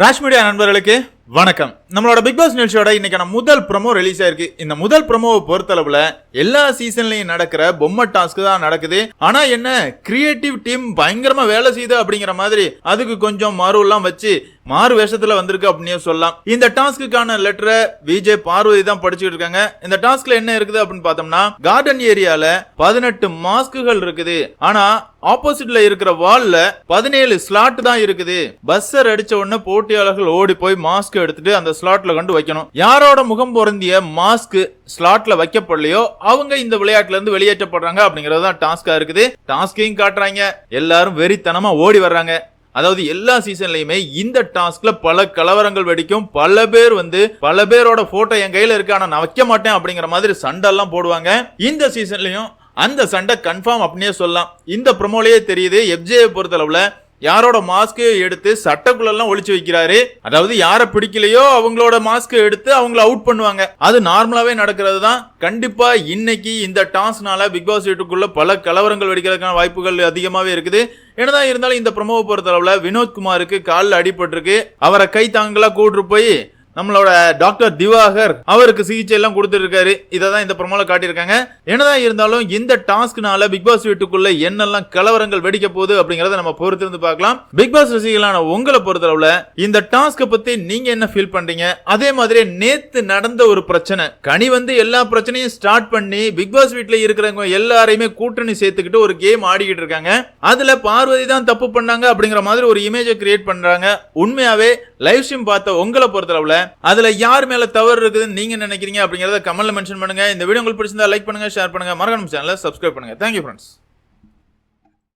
Rash media நண்பர்களுக்கு வணக்கம். நம்மளோட பிக் பாஸ் நிகழ்ச்சியோட இன்னைக்கான முதல் ப்ரமோ ரிலீஸ் ஆயிருக்கு. இந்த முதல் ப்ரோமோவை பொறுத்தளவுல எல்லா சீசன்லயும் நடக்கிற பொம்மை டாஸ்க் தான் நடக்குது. ஆனா என்ன கிரியேட்டிவ் டீம் பயங்கரமா வேலை செய்யுது அப்படிங்கிற மாதிரி அதுக்கு கொஞ்சம் மாறு எல்லாம் வச்சு மாறு வேஷத்துல வந்திருக்கு அப்படின்னு சொல்லலாம். இந்த டாஸ்க்குக்கான லெட்டரை விஜய் பார்வதி தான் படிச்சுட்டு இருக்காங்க. இந்த டாஸ்க்ல என்ன இருக்குது அப்படின்னு பார்த்தோம்னா கார்டன் ஏரியால பதினெட்டு மாஸ்க்குகள் இருக்குது. ஆனா ஆப்போசிட்ல இருக்கிற வால்ல பதினேழு ஸ்லாட் தான் இருக்குது. பஸ்ஸர் அடிச்ச உடனே போட்டியாளர்கள் ஓடி போய் மாஸ்க் எடுத்துட்டு அந்த ஸ்லாட்ல கொண்டு வைக்கணும். யாரோட முகம் பொருந்திய மாஸ்க் ஸ்லாட்ல வைக்கப்படலையோ அவங்க இந்த விளையாட்டுல இருந்து வெளியேற்றப்படுறாங்க அப்படிங்கறது தான் டாஸ்கா இருக்குது. டாஸ்கையும் காட்டுறாங்க. எல்லாரும் வெறித்தனமா ஓடி வர்றாங்க. அதாவது எல்லா சீசன்லயுமே இந்த டாஸ்க்ல பல கலவரங்கள் வெடிக்கும். பல பேர் வந்து பல பேரோட போட்டோ என் கையில இருக்கு ஆனா நான் வைக்க மாட்டேன் அப்படிங்கிற மாதிரி சண்டை எல்லாம் போடுவாங்க. இந்த சீசன்லயும் அந்த சண்டை கன்ஃபார்ம் அப்படின்னே சொல்லலாம். இந்த ப்ரொமோலயே தெரியுது எஃப்ஜே பொறுத்தளவுல யாரோட மாஸ்க் எடுத்து சட்டக்குள்ளெல்லாம் ஒழிச்சு வைக்கிறாரு? அதாவது யாரை பிடிக்கலையோ அவங்களோட மாஸ்க் எடுத்து அவங்கள அவுட் பண்ணுவாங்க. அது நார்மலாவே நடக்கிறது தான் கண்டிப்பா இன்னைக்கு இந்த டாஸ்னால பிக் பாஸ் வீட்டுக்குள்ள பல கலவரங்கள் வெடிக்கிறதுக்கான வாய்ப்புகள் அதிகமாவே இருக்குது. என்னதான் இருந்தாலும் இந்த ப்ரமோவை பொறுத்தளவுல வினோத்குமாருக்கு காலில் அடிபட்டிருக்கு. அவரை கை தாங்களா கூட்டு போய் நம்மளோட டாக்டர் திவாகர் அவருக்கு சிகிச்சை எல்லாம் கொடுத்துருக்காரு இதை தான் இந்த ப்ரமோல காட்டியிருக்காங்க. என்னதான் இருந்தாலும் இந்த டாஸ்க்னால பிக் பாஸ் வீட்டுக்குள்ள என்னெல்லாம் கலவரங்கள் வெடிக்க போகுது அப்படிங்கறத நம்ம பொறுத்திருந்து பார்க்கலாம். பிக் பாஸ் ரசிகளான உங்களை பொறுத்தளவுல இந்த டாஸ்க பத்தி நீங்க என்ன ஃபீல் பண்றீங்க? அதே மாதிரி நேத்து நடந்த ஒரு பிரச்சனை. கனி வந்து எல்லா பிரச்சனையும் ஸ்டார்ட் பண்ணி பிக் பாஸ் வீட்ல இருக்கிறவங்க எல்லாரையுமே கூட்டணி சேர்த்துக்கிட்டு ஒரு கேம் ஆடிக்கிட்டு இருக்காங்க. அதுல பார்வதி தான் தப்பு பண்ணாங்க அப்படிங்கிற மாதிரி ஒரு இமேஜை கிரியேட் பண்றாங்க. உண்மையாவே லைவ் ஸ்ட்ரீம் பார்த்த உங்களை பொறுத்தளவுல அதுல யார் மேல தவறு இருக்குதுன்னு நீங்க நினைக்கிறீங்க அப்படிங்கறத கமெண்ட்ல மென்ஷன் பண்ணுங்க. இந்த வீடியோ உங்களுக்கு பிடிச்சிருந்தா லைக் பண்ணுங்க ஷேர் பண்ணுங்க. மறக்காம சேனலை சப்ஸ்கிரைப் பண்ணுங்க. Thank you friends